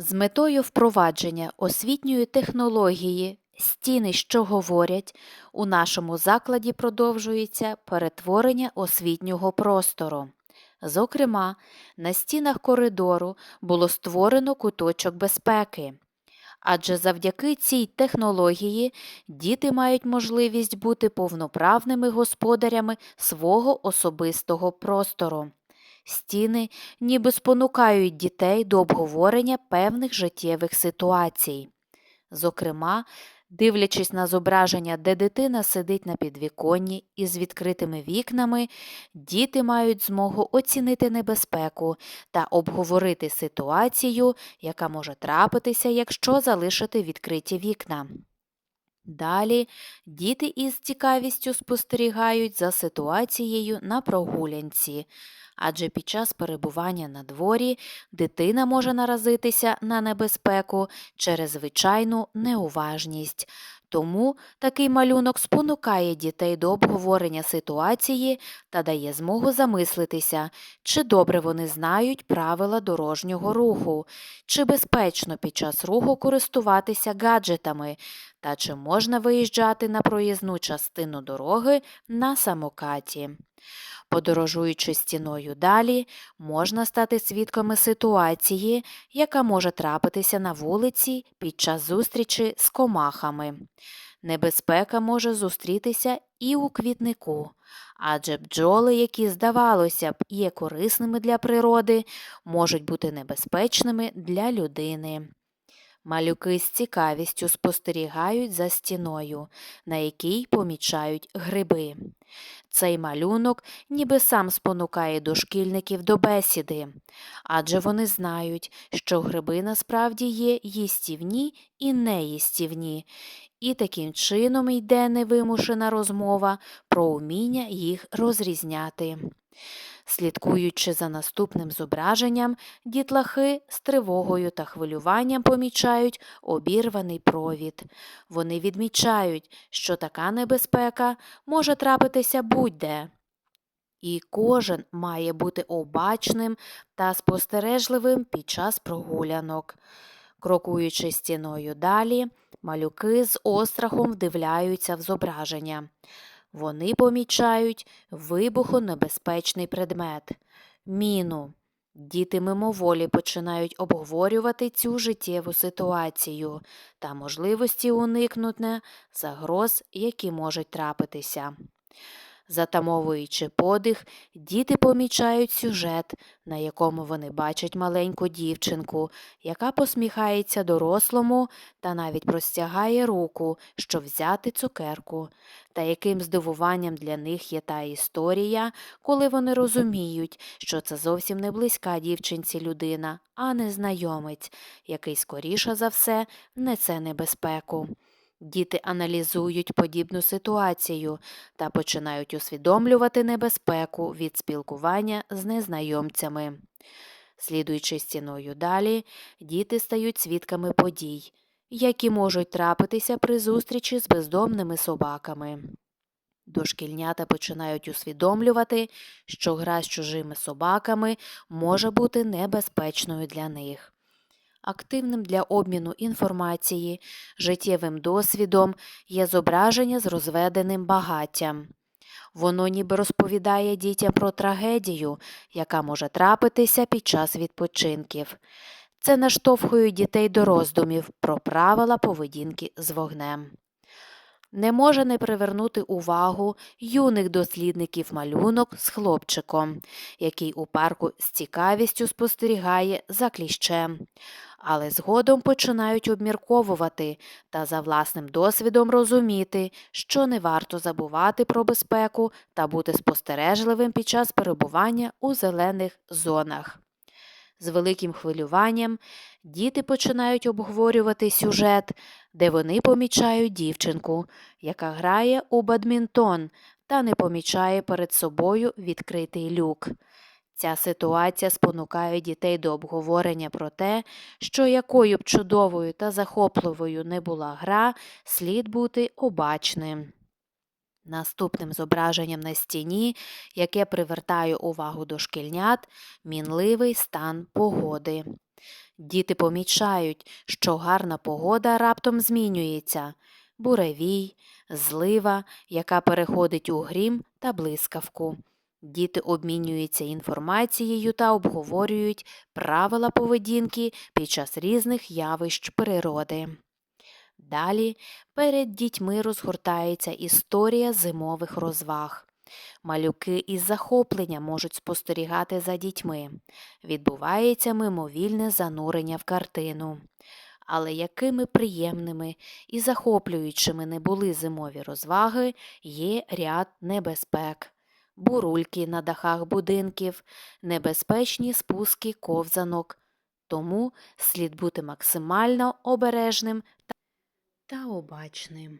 З метою впровадження освітньої технології стіни, що говорять, у нашому закладі продовжується перетворення освітнього простору. Зокрема, на стінах коридору було створено куточок безпеки. Адже завдяки цій технології діти мають можливість бути повноправними господарями свого особистого простору. Стіни ніби спонукають дітей до обговорення певних життєвих ситуацій. Зокрема, дивлячись на зображення, де дитина сидить на підвіконні із відкритими вікнами, діти мають змогу оцінити небезпеку та обговорити ситуацію, яка може трапитися, якщо залишити відкриті вікна. Далі діти із цікавістю спостерігають за ситуацією на прогулянці, адже під час перебування на дворі дитина може наразитися на небезпеку через звичайну неуважність. Тому такий малюнок спонукає дітей до обговорення ситуації та дає змогу замислитися, чи добре вони знають правила дорожнього руху, чи безпечно під час руху користуватися гаджетами, та чи можна виїжджати на проїзну частину дороги на самокаті. Подорожуючи стіною далі, можна стати свідками ситуації, яка може трапитися на вулиці під час зустрічі з комахами. Небезпека може зустрітися і у квітнику, адже бджоли, які, здавалося б, є корисними для природи, можуть бути небезпечними для людини. Малюки з цікавістю спостерігають за стіною, на якій помічають гриби. Цей малюнок ніби сам спонукає дошкільників до бесіди, адже вони знають, що гриби насправді є їстівні і неїстівні, і таким чином йде невимушена розмова про уміння їх розрізняти. Слідкуючи за наступним зображенням, дітлахи з тривогою та хвилюванням помічають обірваний провід. Вони відмічають, що така небезпека може трапитися будь-де. І кожен має бути обачним та спостережливим під час прогулянок. Крокуючи стіною далі, малюки з острахом вдивляються в зображення. Вони помічають вибухонебезпечний предмет міну. Діти мимоволі починають обговорювати цю життєву ситуацію та можливості уникнути загроз, які можуть трапитися. Затамовуючи подих, діти помічають сюжет, на якому вони бачать маленьку дівчинку, яка посміхається дорослому та навіть простягає руку, щоб взяти цукерку. Та яким здивуванням для них є та історія, коли вони розуміють, що це зовсім не близька дівчинці людина, а незнайомець, який, скоріше за все, несе небезпеку. Діти аналізують подібну ситуацію та починають усвідомлювати небезпеку від спілкування з незнайомцями. Слідуючи стіною далі, діти стають свідками подій, які можуть трапитися при зустрічі з бездомними собаками. Дошкільнята починають усвідомлювати, що гра з чужими собаками може бути небезпечною для них активним для обміну інформації, життєвим досвідом є зображення з розведеним багаттям. Воно ніби розповідає дітям про трагедію, яка може трапитися під час відпочинків. Це наштовхує дітей до роздумів про правила поведінки з вогнем. Не може не привернути увагу юних дослідників малюнок з хлопчиком, який у парку з цікавістю спостерігає за кліщем але згодом починають обмірковувати та за власним досвідом розуміти, що не варто забувати про безпеку та бути спостережливим під час перебування у зелених зонах. З великим хвилюванням діти починають обговорювати сюжет, де вони помічають дівчинку, яка грає у бадмінтон та не помічає перед собою відкритий люк. Ця ситуація спонукає дітей до обговорення про те, що якою б чудовою та захопливою не була гра, слід бути обачним. Наступним зображенням на стіні, яке привертає увагу дошкільнят, мінливий стан погоди. Діти помічають, що гарна погода раптом змінюється. Буревій, злива, яка переходить у грім та блискавку. Діти обмінюються інформацією та обговорюють правила поведінки під час різних явищ природи. Далі перед дітьми розгортається історія зимових розваг. Малюки із захопленням можуть спостерігати за дітьми. Відбувається мимовільне занурення в картину. Але якими приємними і захоплюючими не були зимові розваги, є ряд небезпек. Бурульки на дахах будинків, небезпечні спуски ковзанок. Тому слід бути максимально обережним та обачним.